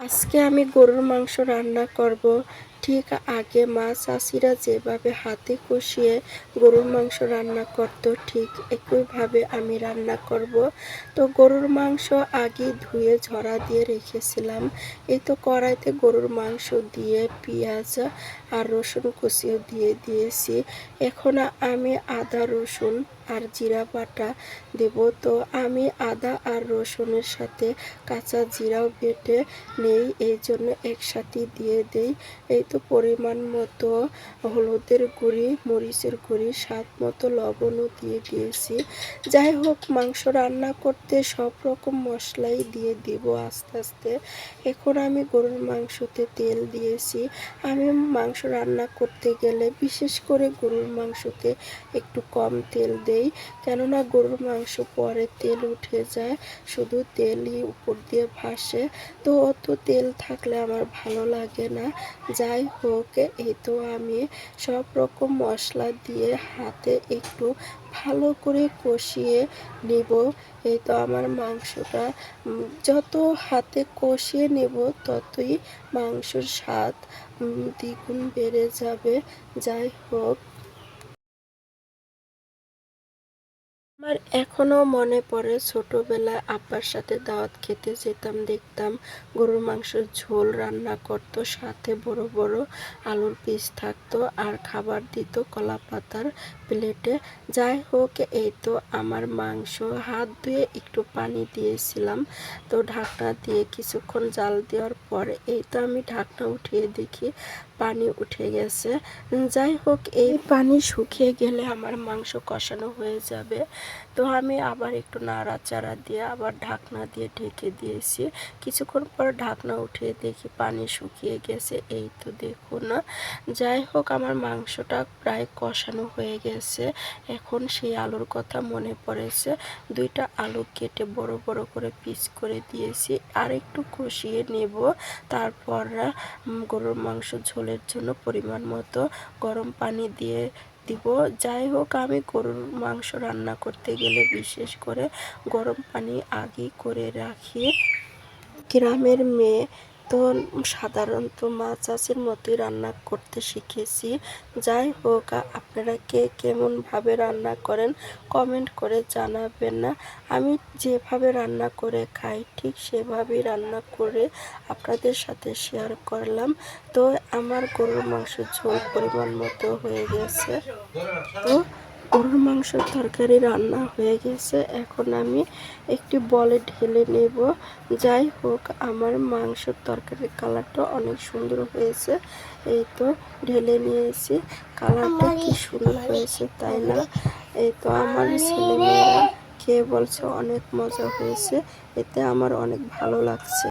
আজকে আমি গরুর মাংস রান্না করব। ঠিক আগে মা, চাষিরা যেভাবে হাতে কষিয়ে গরুর মাংস রান্না করত, ঠিক একইভাবে আমি রান্না করব। তো গরুর মাংস আগে ধুয়ে ঝরা দিয়ে রেখেছিলাম। এই তো কড়াইতে গরুর মাংস দিয়ে পেঁয়াজ আর রসুন কষিয়ে দিয়ে দিয়েছি। এখন আমি আদা, রসুন আর জিরা বাটা দেব। তো আমি আদা আর রসুনের সাথে কাঁচা জিরাও বেটে নেই, এই জন্য একসাথে দিয়ে দেই। এই তো পরিমাণ মতো হলুদের গুঁড়ি, মরিচের গুঁড়ি, স্বাদ মতো লবণও দিয়ে দিয়েছি। যাই হোক, মাংস রান্না করতে সব রকম মশলাই দিয়ে দিব আস্তে আস্তে। এখন আমি গরুর মাংসতে তেল দিয়েছি। আমি মাংস রান্না করতে গেলে বিশেষ করে গরুর মাংসতে একটু কম তেল দেই। কেননা গরুর মাংস পরে তেল উঠে যায়, শুধু তেলই উপর দিয়ে ভাসে। তো অত তেল থাকলে আমার ভালো লাগে না। যাই হোক, এই তো আমি সব রকম মশলা দিয়ে হাতে একটু ভালো করে কষিয়ে নেব। এই তো আমার মাংসটা যত হাতে কষিয়ে নেব ততই মাংসর স্বাদ দ্বিগুণ বেড়ে যাবে। যাই হোক আমার এখনও মনে পড়ে ছোটবেলায় আব্বার সাথে দাওয়াত খেতে যেতাম, দেখতাম গরুর মাংসের ঝোল রান্না করতো, সাথে বড় বড় আলুর পিস থাকতো আর খাবার দিত কলা পাতার প্লেটে। যাই হোক, এই তো আমার মাংস। হাত ধুয়ে একটু পানি দিয়েছিলাম, তো ঢাকনা দিয়ে কিছুক্ষণ জাল দেওয়ার পর এই তো আমি ঢাকনা উঠিয়ে দেখি পানি উঠে গেছে। যাই হোক, এই পানি শুকিয়ে গেলে আমার মাংস কষানো হয়ে যাবে। তো আমি আবার একটু নাড়াচাড়া দিয়ে আবার ঢাকনা দিয়ে ঢেকে দিয়েছি। কিছুক্ষণ পর ঢাকনা উঠিয়ে দেখি পানি শুকিয়ে গেছে। এই তো দেখুন যাই হোক, আমার মাংসটা প্রায় কষানো হয়ে গেছে। এখন সেই আলুর কথা মনে পড়েছে। দুইটা আলু কেটে বড় বড় করে পিস করে দিয়েছি। আর একটু কষিয়ে নেব। তারপর গরুর মাংস ঝোলের জন্য পরিমাণ মতো গরম পানি দিয়ে দিব। যাই হোক, আমি গরুর মাংস রান্না করতে গেলে বিশেষ করে গরম পানি আগে করে রাখি। গ্রামের মেয়ে তো সাধারণত মাছ চাষের মতোই রান্না করতে শিখেছি। যাই হোক, আপনারা কে কেমনভাবে রান্না করেন কমেন্ট করে জানাবেন না। আমি যেভাবে রান্না করে খাই, ঠিক সেভাবেই রান্না করে আপনাদের সাথে শেয়ার করলাম। তো আমার গরুর মাংস ঝোল পরিমাণ মতো হয়ে গেছে। তো গরুর মাংসের তরকারি রান্না হয়ে গেছে। এখন আমি একটি বলে ঢেলে নেব। যাই হোক, আমার মাংসের তরকারির কালারটা অনেক সুন্দর হয়েছে। এই তো ঢেলে নিয়েছি। কালারটা কি সুন্দর হয়েছে তাই না? এই তো আমার ছেলেমেয়েরা খেয়ে বলছে অনেক মজা হয়েছে। এতে আমার অনেক ভালো লাগছে।